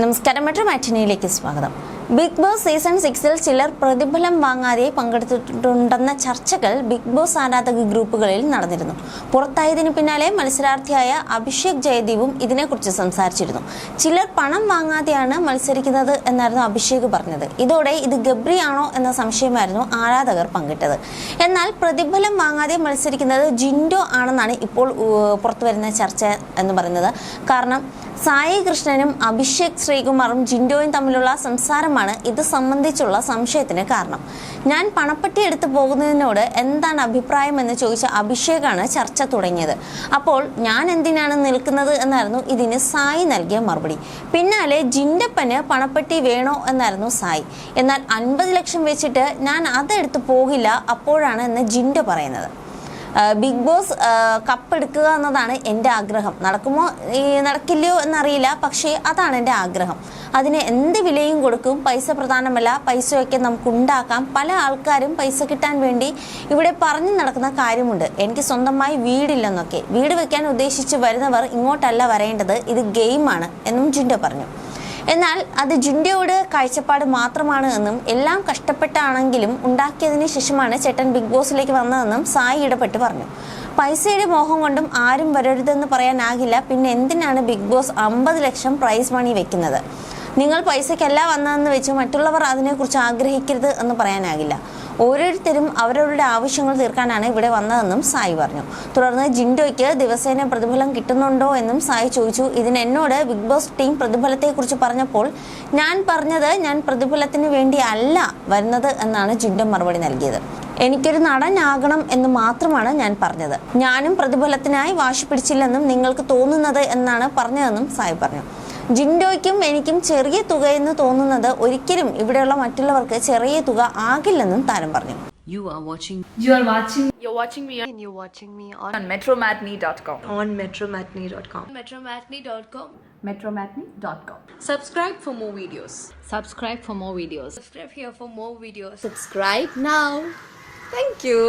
നമസ്കാരം. മറ്റൊരു മാറ്റിനിയിലേക്ക് സ്വാഗതം. ബിഗ് ബോസ് സീസൺ സിക്സിൽ ചിലർ പ്രതിഫലം വാങ്ങാതെ പങ്കെടുത്തിട്ടുണ്ടെന്ന ചർച്ചകൾ ബിഗ് ബോസ് ആരാധക ഗ്രൂപ്പുകളിൽ നടന്നിരുന്നു. പുറത്തായതിനു പിന്നാലെ മത്സരാർത്ഥിയായ അഭിഷേക് ജയദീപും ഇതിനെക്കുറിച്ച് സംസാരിച്ചിരുന്നു. ചിലർ പണം വാങ്ങാതെയാണ് മത്സരിക്കുന്നത് എന്നായിരുന്നു അഭിഷേക് പറഞ്ഞത്. ഇതോടെ ഇത് ഗബ്രിയാണോ എന്ന സംശയമായിരുന്നു ആരാധകർ പങ്കിട്ടത്. എന്നാൽ പ്രതിഫലം വാങ്ങാതെ മത്സരിക്കുന്നത് ജിൻഡോ ആണെന്നാണ് ഇപ്പോൾ പുറത്തു പുറത്തുവരുന്ന ചർച്ച എന്ന് പറയുന്നത്. കാരണം സായി കൃഷ്ണനും അഭിഷേക് ശ്രീകുമാറും ജിൻഡോയും തമ്മിലുള്ള സംസാരമാണ് ഇത് സംബന്ധിച്ചുള്ള സംശയത്തിന് കാരണം. ഞാൻ പണപ്പെട്ടി എടുത്തു പോകുന്നതിനോട് എന്താണ് അഭിപ്രായം എന്ന് ചോദിച്ച അഭിഷേകാണ് ചർച്ച തുടങ്ങിയത്. അപ്പോൾ ഞാൻ എന്തിനാണ് നിൽക്കുന്നത് എന്നായിരുന്നു ഇതിന് സായി നൽകിയ മറുപടി. പിന്നാലെ ജിൻഡപ്പന് പണപ്പെട്ടി വേണോ എന്നായിരുന്നു സായി. എന്നാൽ അൻപത് ലക്ഷം വെച്ചിട്ട് ഞാൻ അതെടുത്ത് പോകില്ല അപ്പോഴാണ് എന്ന് ജിൻഡ പറയുന്നത്. ബിഗ് ബോസ് കപ്പ് എടുക്കുക എന്നതാണ് എന്റെ ആഗ്രഹം. നടക്കുമോ നടക്കില്ലയോ എന്നറിയില്ല പക്ഷേ അതാണ് എന്റെ ആഗ്രഹം. അതിന് എന്ത് വിലയും കൊടുക്കും പൈസ പ്രധാനമല്ല പൈസയൊക്കെ നമുക്ക് ഉണ്ടാക്കാം പല ആൾക്കാരും പൈസ കിട്ടാൻ വേണ്ടി ഇവിടെ പറഞ്ഞു നടക്കുന്ന കാര്യമുണ്ട്. എനിക്ക് സ്വന്തമായി വീടില്ലെന്നൊക്കെ. വീട് വെക്കാൻ ഉദ്ദേശിച്ച് വരുന്നവർ ഇങ്ങോട്ടല്ല വരേണ്ടത്. ഇത് ഗെയിമാണ് എന്നും ജിൻഡോ പറഞ്ഞു. എന്നാൽ അത് ജിൻഡയോട് കാഴ്ചപ്പാട് മാത്രമാണ് എന്നും എല്ലാം കഷ്ടപ്പെട്ടാണെങ്കിലും ഉണ്ടാക്കിയതിന് ശേഷമാണ് ചേട്ടൻ ബിഗ് ബോസിലേക്ക് വന്നതെന്നും സായി ഇടപെട്ട് പറഞ്ഞു. പൈസയുടെ മോഹം കൊണ്ടും ആരും വരരുതെന്ന് പറയാനാകില്ല. പിന്നെ എന്തിനാണ് ബിഗ് ബോസ് അമ്പത് ലക്ഷം പ്രൈസ് മണി വെക്കുന്നത്? നിങ്ങൾ പൈസയ്ക്കല്ല വന്നതെന്ന് വെച്ച് മറ്റുള്ളവർ അതിനെക്കുറിച്ച് ആഗ്രഹിക്കരുത് എന്ന് പറയാനാകില്ല. ഓരോരുത്തരും അവരവരുടെ ആവശ്യങ്ങൾ തീർക്കാനാണ് ഇവിടെ വന്നതെന്നും സായി പറഞ്ഞു. തുടർന്ന് ജിൻഡോയ്ക്ക് ദിവസേന പ്രതിഫലം കിട്ടുന്നുണ്ടോ എന്നും സായി ചോദിച്ചു. ഇതിന് എന്നോട് ബിഗ് ബോസ് ടീം പ്രതിഫലത്തെക്കുറിച്ച് പറഞ്ഞപ്പോൾ ഞാൻ പറഞ്ഞത് ഞാൻ പ്രതിഫലത്തിന് വേണ്ടി അല്ല വരുന്നത് എന്നാണ് ജിൻഡോ മറുപടി നൽകിയത്. എനിക്കൊരു നടനാകണം എന്ന് മാത്രമാണ് ഞാൻ പറഞ്ഞത്. ഞാനും പ്രതിഫലത്തിനായി വാശി പിടിച്ചില്ലെന്നും നിങ്ങൾക്ക് തോന്നുന്നത് എന്നാണ് പറഞ്ഞതെന്നും സായി പറഞ്ഞു. ജിൻഡോയ്ക്കും എനിക്കും ചെറിയ തുകയെന്ന് തോന്നുന്നത് ഒരിക്കലും ഇവിടെയുള്ള മറ്റുള്ളവർക്ക് ചെറിയ തുക ആകില്ലെന്നും താരം പറഞ്ഞു You are watching You are watching You're watching me and you're watching me on, on metromatney.com. on metromatney.com. metromatney.com Metromatney.com. Subscribe for more videos. subscribe for more videos. subscribe here for more videos Subscribe now. Thank you.